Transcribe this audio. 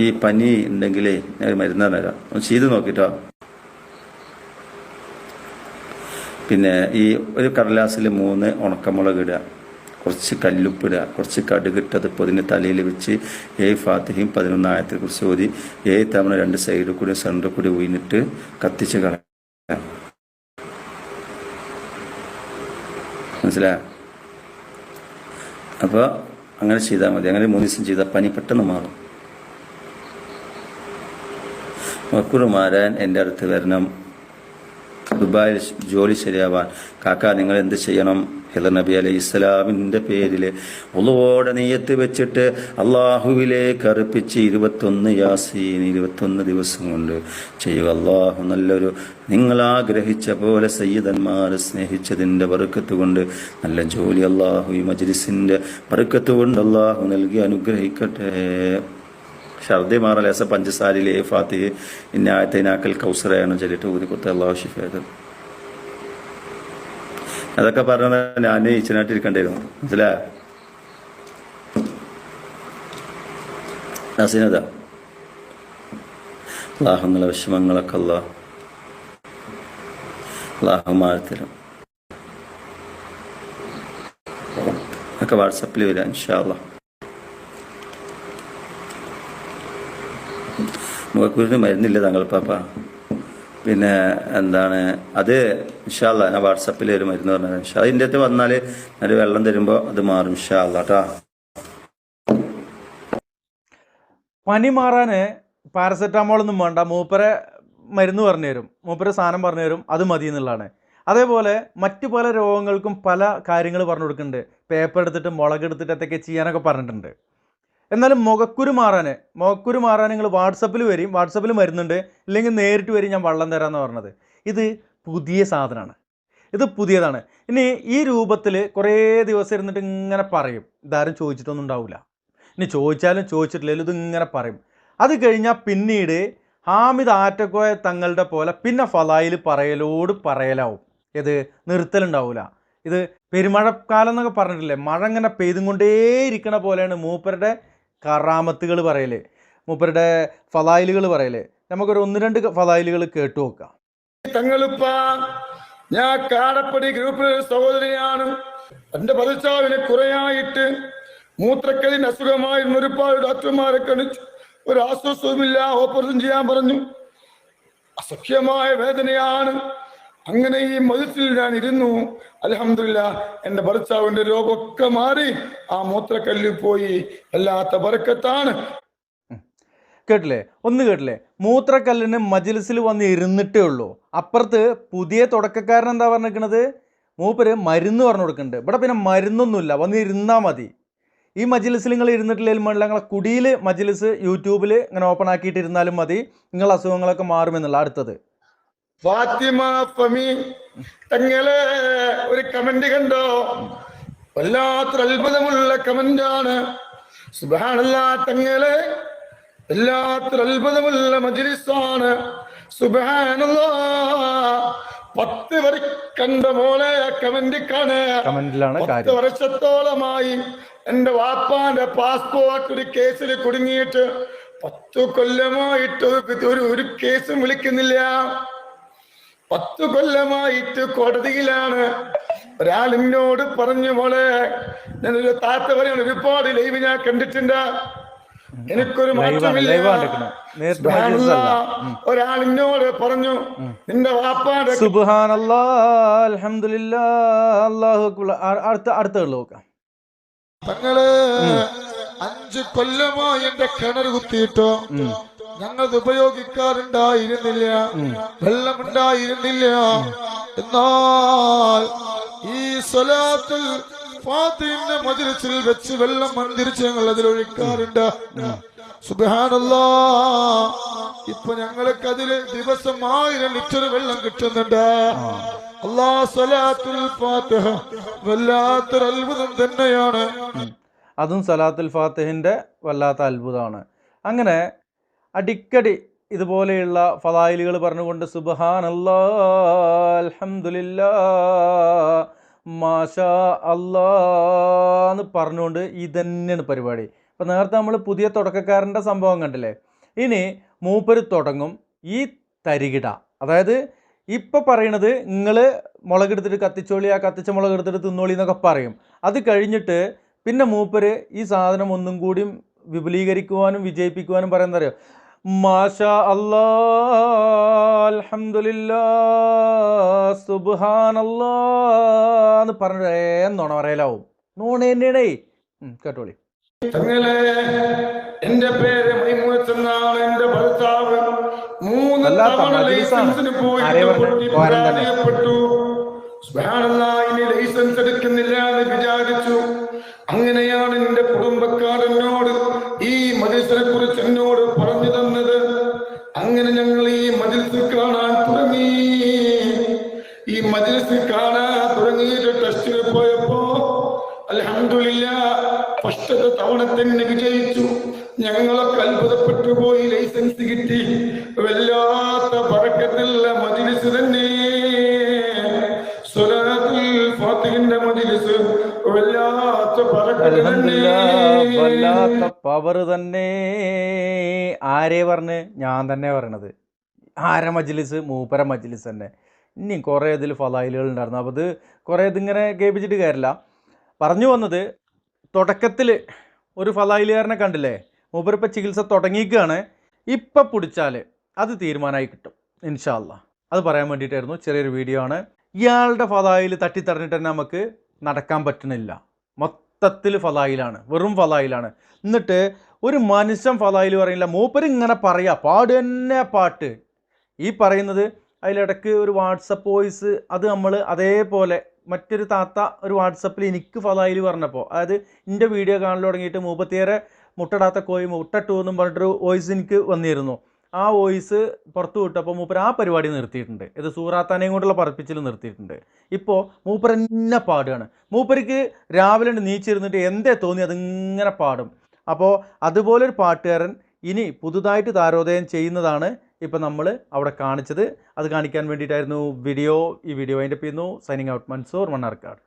ഈ പനി ഉണ്ടെങ്കിലേ ഞാൻ മരുന്ന് തരാം ഒന്ന് ചെയ്ത് നോക്കിട്ടോ. പിന്നെ ഈ ഒരു കടലാസിൽ മൂന്ന് ഉണക്കമുളക് ഇടുക. കുറച്ച് കല്ലുപ്പിടുക കുറച്ച് കടുകിട്ടത് പൊതിന് തലയിൽ വെച്ച് ഏഴ് ഫാത്തിഹയും പതിനൊന്നായത്തെ കുറിച്ച് ഓതി ഏ തവണ രണ്ട് സൈഡിൽ കൂടി സെന്ററിൽ കൂടി ഉയിന്നിട്ട് കത്തിച്ച് കളയാം. മനസ്സിലായോ? അപ്പോൾ അങ്ങനെ ചെയ്താൽ മതി. അങ്ങനെ മൂന്ന് ദിവസം ചെയ്താൽ പനി പെട്ടെന്ന് മാറും. മക്കുറ് മാരാൻ എന്റെ അടുത്ത് വരണം. ദുബായിൽ ജോലി ശരിയാവാൻ. കാക്ക നിങ്ങൾ എന്ത് ചെയ്യണം? ഹിദർ നബി അലൈഹി ഇസ്ലാമിന്റെ പേരിൽ ഉള്ളവോടെ നെയ്യത്ത് വെച്ചിട്ട് അള്ളാഹുവിലേക്ക് അർപ്പിച്ച് ഇരുപത്തൊന്ന് യാസീൻ ഇരുപത്തൊന്ന് ദിവസം കൊണ്ട് ചെയ്യുക. അള്ളാഹു നല്ലൊരു നിങ്ങൾ ആഗ്രഹിച്ച പോലെ സയ്യിദന്മാർ സ്നേഹിച്ചതിന്റെ വറുക്കത്ത് കൊണ്ട് നല്ല ജോലി അള്ളാഹു ഈ മജ്ലിസിന്റെ വറുക്കത്ത് കൊണ്ട് അള്ളാഹു നൽകി അനുഗ്രഹിക്കട്ടെ. ഛർദി മാറലേസ പഞ്ചസാരിലെ ഫാത്തിഹ് ഇന്നായത്തിനാക്കൽ കൗസറയാണ് ചൊല്ലിട്ട് ഊതി കുത്ത അള്ളാഹു ഷിഫേത് അതൊക്കെ പറഞ്ഞത് ഞാൻ ഈച്ചനായിട്ടിരിക്കണ്ടായിരുന്നു മനസ്സിലാ നസീനത അള്ളാഹുങ്ങളെ വിഷമങ്ങളൊക്കെ അള്ളാഹ് അള്ളാഹു മാഴത്തിലും ഒക്കെ വാട്സപ്പിൽ വരാം ഇൻഷാ അള്ളാഹ് മുഖക്കുരുന്ന് മരുന്നില്ല താങ്കൾ പാപ്പ. പിന്നെ എന്താണ് അത് ഇൻഷാല്ല ഞാൻ വാട്സപ്പിൽ ഒരു മരുന്ന് പറഞ്ഞത് ഇൻഷാ അതിന്റെ അകത്ത് വന്നാൽ ഒരു വെള്ളം തരുമ്പോൾ അത് മാറും ഇൻഷാല്ല പനി മാറാന് പാരസെറ്റാമോൾ ഒന്നും വേണ്ട. മൂപ്പരെ മരുന്ന് പറഞ്ഞു തരും മൂപ്പരെ സാധനം പറഞ്ഞു തരും അത് മതി എന്നുള്ളതാണ്. അതേപോലെ മറ്റു പല രോഗങ്ങൾക്കും പല കാര്യങ്ങൾ പറഞ്ഞു കൊടുക്കുന്നുണ്ട് പേപ്പർ എടുത്തിട്ട് മുളക് എടുത്തിട്ട് എന്തൊക്കെ ചെയ്യാനൊക്കെ പറഞ്ഞിട്ടുണ്ട്. എന്നാലും മുഖക്കുരു മാറാൻ മുഖക്കുരു മാറാൻ നിങ്ങൾ വാട്സപ്പിൽ വരും വാട്സപ്പിൽ വരുന്നുണ്ട് ഇല്ലെങ്കിൽ നേരിട്ട് വരും ഞാൻ വള്ളം തരാമെന്ന് പറഞ്ഞത്. ഇത് പുതിയ സാധനമാണ് ഇത് പുതിയതാണ്. ഇനി ഈ രൂപത്തിൽ കുറേ ദിവസം ഇരുന്നിട്ട് ഇങ്ങനെ പറയും. ഇതാരും ചോദിച്ചിട്ടൊന്നും ഉണ്ടാവില്ല ഇനി ചോദിച്ചാലും ചോദിച്ചിട്ടില്ലെങ്കിലും ഇതിങ്ങനെ പറയും. അത് കഴിഞ്ഞാൽ പിന്നീട് ഹാമിദ് ആറ്റക്കോയ തങ്ങളുടെ പോലെ പിന്നെ ഫലായിൽ പറയലോട് പറയലാവും. ഇത് നിർത്തലുണ്ടാവില്ല ഇത് പെരുമഴക്കാലം എന്നൊക്കെ പറഞ്ഞിട്ടില്ലേ? മഴ ഇങ്ങനെ പെയ്തും കൊണ്ടേയിരിക്കണ പോലെയാണ് മൂപ്പരുടെ കറാമത്തുകൾ പറയലേ മൂപ്പരുടെ ഫലായിലുകൾ പറയലേ. നമുക്കൊരു ഒന്ന് രണ്ട് ഫലായിലുകൾ കേട്ടു നോക്കാം. ഞാൻ കാടപ്പടി ഗ്രൂപ്പിലെ സഹോദരിയാണ്. എന്റെ പതിച്ചാവിന് കുറയായിട്ട് മൂത്രക്കലിന് അസുഖമായിരുന്നു. ഒരുപാട് ഡോക്ടർമാരെ കണിച്ചു ഒരു ആശ്വാസവുമില്ല ഓപ്പറേഷൻ ചെയ്യാൻ പറഞ്ഞു. അസഖ്യമായ വേദനയാണ്. അങ്ങനെ ഈ മതിൽ ഞാൻ ഇരുന്നു. അലഹമില്ല എന്റെ ഭർത്താവിന്റെ രോഗമൊക്കെ മാറി. ആ മൂത്രക്കല്ലിൽ പോയി അല്ലാത്ത ബർക്കത്താണ്. കേട്ടില്ലേ? ഒന്ന് കേട്ടില്ലേ? മൂത്രക്കല്ലിന് മജിലിസിൽ വന്ന് ഇരുന്നിട്ടേ ഉള്ളൂ. അപ്പുറത്ത് പുതിയ തുടക്കക്കാരൻ എന്താ പറഞ്ഞിരിക്കണത്? മൂപ്പര് മരുന്ന് പറഞ്ഞു കൊടുക്കുന്നുണ്ട്. ഇവിടെ പിന്നെ മരുന്നൊന്നുമില്ല. വന്ന് ഇരുന്നാൽ മതി. ഈ മജിലിസിൽ നിങ്ങൾ ഇരുന്നിട്ടില്ലെങ്കിൽ വേണ്ടില്ല നിങ്ങളെ കുടിയിൽ മജിലിസ് യൂട്യൂബിൽ ഇങ്ങനെ ഓപ്പൺ ആക്കിയിട്ടിരുന്നാലും മതി. നിങ്ങൾ അസുഖങ്ങളൊക്കെ മാറുമെന്നുള്ള അടുത്തത്. ഫാത്തിമ ഫമി തങ്ങളെ ഒരു കമന്റ് കണ്ടോ? വല്ലാത്തൊരു അത്ഭുതമുള്ള കമന്റാണ് സുബാനല്ല തങ്ങളെ വല്ലാത്തൊരു അത്ഭുതമുള്ള മജിലിസാണ്. സുബാനല്ല പത്ത് വരെ കണ്ട മോളെ കമന്റ് കാണേ. പത്ത് വർഷത്തോളമായി എന്റെ വാപ്പാന്റെ പാസ്പോർട്ട് ഒരു കേസിൽ കുടുങ്ങിയിട്ട് പത്തു കൊല്ലമായിട്ട് ഒരു ഒരു കേസും വിളിക്കുന്നില്ല. പത്തു കൊല്ലമായിട്ട് കോടതിയിലാണ്. ഒരാളിനോട് പറഞ്ഞു മോളെ ഞാനൊരു താത്ത പറയാണ് ഒരുപാട് ലൈവ് ഞാൻ കണ്ടിട്ടുണ്ട്. എനിക്കൊരു മാറ്റമില്ല. ഒരാൾ എന്നോട് പറഞ്ഞു നിന്റെ വാപ്പാടെ അടുത്ത അടുത്ത നോക്കാം. തങ്ങൾ അഞ്ച് കൊല്ലമായി എന്റെ കിണർ കുത്തിയിട്ടോ. ഞങ്ങൾ ഉപയോഗിക്കാറുണ്ടായിരുന്നില്ല. വെള്ളമുണ്ടായിരുന്നില്ല. എന്നാൽ ഈ സ്വലാത്തിൽ ഫാത്തിന്റെ മജിലിസിൽ വെച്ച് വെള്ളം മന്ദിരിച്ച് ഞങ്ങൾ അതിലൊഴിക്കാറുണ്ട് സുബാനല്ലാ ഇപ്പൊ ഞങ്ങൾക്ക് അതിൽ ദിവസം ആയിരം ലിറ്റർ വെള്ളം കിട്ടുന്നുണ്ട്. അള്ളാ സ്വലാത്തുൽ ഫാത്തിഹ വല്ലാത്തൊരു അത്ഭുതം തന്നെയാണ്. അതും സലാത്തുൽ ഫാത്തിഹിന്റെ വല്ലാത്ത അത്ഭുതമാണ്. അങ്ങനെ അടിക്കടി ഇതുപോലെയുള്ള ഫലായിലുകൾ പറഞ്ഞുകൊണ്ട് സുബഹാനല്ലാ അൽഹംദുലില്ലാ മാഷാ അല്ലാ എന്ന് പറഞ്ഞുകൊണ്ട് ഇതന്നെയാണ് പരിപാടി. അപ്പോൾ നേരത്തെ നമ്മൾ പുതിയ തുടക്കക്കാരന്റെ സംഭവം കണ്ടില്ലേ? ഇനി മൂപ്പര് തുടങ്ങും ഈ തരികിട. അതായത് ഇപ്പം പറയണത് നിങ്ങൾ മുളകെടുത്തിട്ട് കത്തിച്ചോളി ആ കത്തിച്ച മുളക് എടുത്തിട്ട് തിന്നോളി എന്നൊക്കെ പറയും. അത് കഴിഞ്ഞിട്ട് പിന്നെ മൂപ്പര് ഈ സാധനം ഒന്നും കൂടിയും വിപുലീകരിക്കുവാനും വിജയിപ്പിക്കുവാനും പറയുന്നറിയോ മാഷാ അല്ലാ അൽഹംദുലില്ലാ സുബ്ഹാനല്ലാ എന്ന് പറഞ്ഞിട്ട് നുണ പറയലാവും. നോണ തന്നെയാണേ കേട്ടോളി. എന്റെ പേര് എന്റെ ഭർത്താവ് മൂന്ന് തവണ ലൈസൻസിന് പോയി. പരാജയപ്പെട്ടു. ഇനി ലൈസൻസ് എടുക്കുന്നില്ല എന്ന് വിചാരിച്ചു. അങ്ങനെയാണ് എന്റെ കുടുംബക്കാർ എന്നോട് ഈ മജിൽസിനെ കുറിച്ച് എന്നോട് പറഞ്ഞു തന്നത് അങ്ങനെ ഞങ്ങൾ ഈ മജിൽസ് കാണാൻ തുടങ്ങി. ഈ മജിൽസ് കാണാൻ തുടങ്ങിയിട്ട് ടെസ്റ്റിന് പോയപ്പോ അലഹമില്ല ഫസ്റ്റത്തെ തവണ തന്നെ വിജയിച്ചു. ഞങ്ങളൊക്കെ അത്ഭുതപ്പെട്ടു പോയി ലൈസൻസ് കിട്ടി. വല്ലാത്ത പറക്കത്തില്ല മജിലിസ് തന്നെ. സ്വലാത്തിൽ ഫാത്തിഹിന്റെ മജിലിസ് വല്ലാത്ത പറക്കത്തിൽ തന്നെ. വല്ലാത്ത പവർ തന്നെ. ആരെ പറഞ്ഞ്? ഞാൻ തന്നെ പറയണത്. ആര മജ്ലിസ്? മൂപ്പര മജ്ലിസ് തന്നെ. ഇനിയും കുറേ ഇതിൽ ഫലായിലുകൾ ഉണ്ടായിരുന്നു. അപ്പോൾ ഇത് കുറേ ഇതിങ്ങനെ കേൾപ്പിച്ചിട്ട് കാര്യമില്ല. പറഞ്ഞു വന്നത് തുടക്കത്തിൽ ഒരു ഫലായിലുകാരനെ കണ്ടില്ലേ? മൂപ്പരിപ്പം ചികിത്സ തുടങ്ങിയിരിക്കുകയാണ്. ഇപ്പം പിടിച്ചാൽ അത് തീരുമാനമായി കിട്ടും. ഇൻഷാല്ല അത് പറയാൻ വേണ്ടിയിട്ടായിരുന്നു. ചെറിയൊരു വീഡിയോ ആണ്. ഇയാളുടെ ഫലായിൽ തട്ടിത്തറിഞ്ഞിട്ട് തന്നെ നമുക്ക് നടക്കാൻ പറ്റണില്ല മൊത്തത്തിൽ ഫലായിലാണ് വെറും ഫലായിലാണ്. എന്നിട്ട് ഒരു മനുഷ്യൻ ഫലായിൽ പറയില്ല മൂപ്പര് ഇങ്ങനെ പറയാ പാട് തന്നെ പാട്ട്. ഈ പറയുന്നത് അതിലിടക്ക് ഒരു വാട്സപ്പ് വോയിസ് അത് നമ്മൾ അതേപോലെ മറ്റൊരു താത്ത ഒരു വാട്സപ്പിൽ എനിക്ക് ഫലായിൽ പറഞ്ഞപ്പോൾ അതായത് എന്റെ വീഡിയോ കാണൽ തുടങ്ങിയിട്ട് മൂപ്പത്തിയേറെ മുട്ടടാത്ത കോഴി മുട്ടട്ടു എന്നും പറഞ്ഞിട്ടൊരു വോയിസ് എനിക്ക് വന്നിരുന്നു. ആ വോയിസ് പുറത്തു വിട്ടപ്പോൾ മൂപ്പർ ആ പരിപാടി നിർത്തിയിട്ടുണ്ട്. ഇത് സൂറാത്താനെയും കൊണ്ടുള്ള പറപ്പിച്ചിൽ നിർത്തിയിട്ടുണ്ട്. ഇപ്പോൾ മൂപ്പർ തന്നെ പാടുകയാണ്. മൂപ്പർക്ക് രാവിലെ നീച്ചിരുന്നിട്ട് എന്തേ തോന്നി അതിങ്ങനെ പാടും. അപ്പോൾ അതുപോലൊരു പാട്ടുകാരൻ ഇനി പുതുതായിട്ട് താരോദയം ചെയ്യുന്നതാണ് ഇപ്പം നമ്മൾ അവിടെ കാണിച്ചത്. അത് കാണിക്കാൻ വേണ്ടിയിട്ടായിരുന്നു വീഡിയോ ഈ വീഡിയോ അതിന്റെ പിന്നു സൈനിങ് ഔട്ട് മൻസൂർ മണ്ണാർക്കാട്.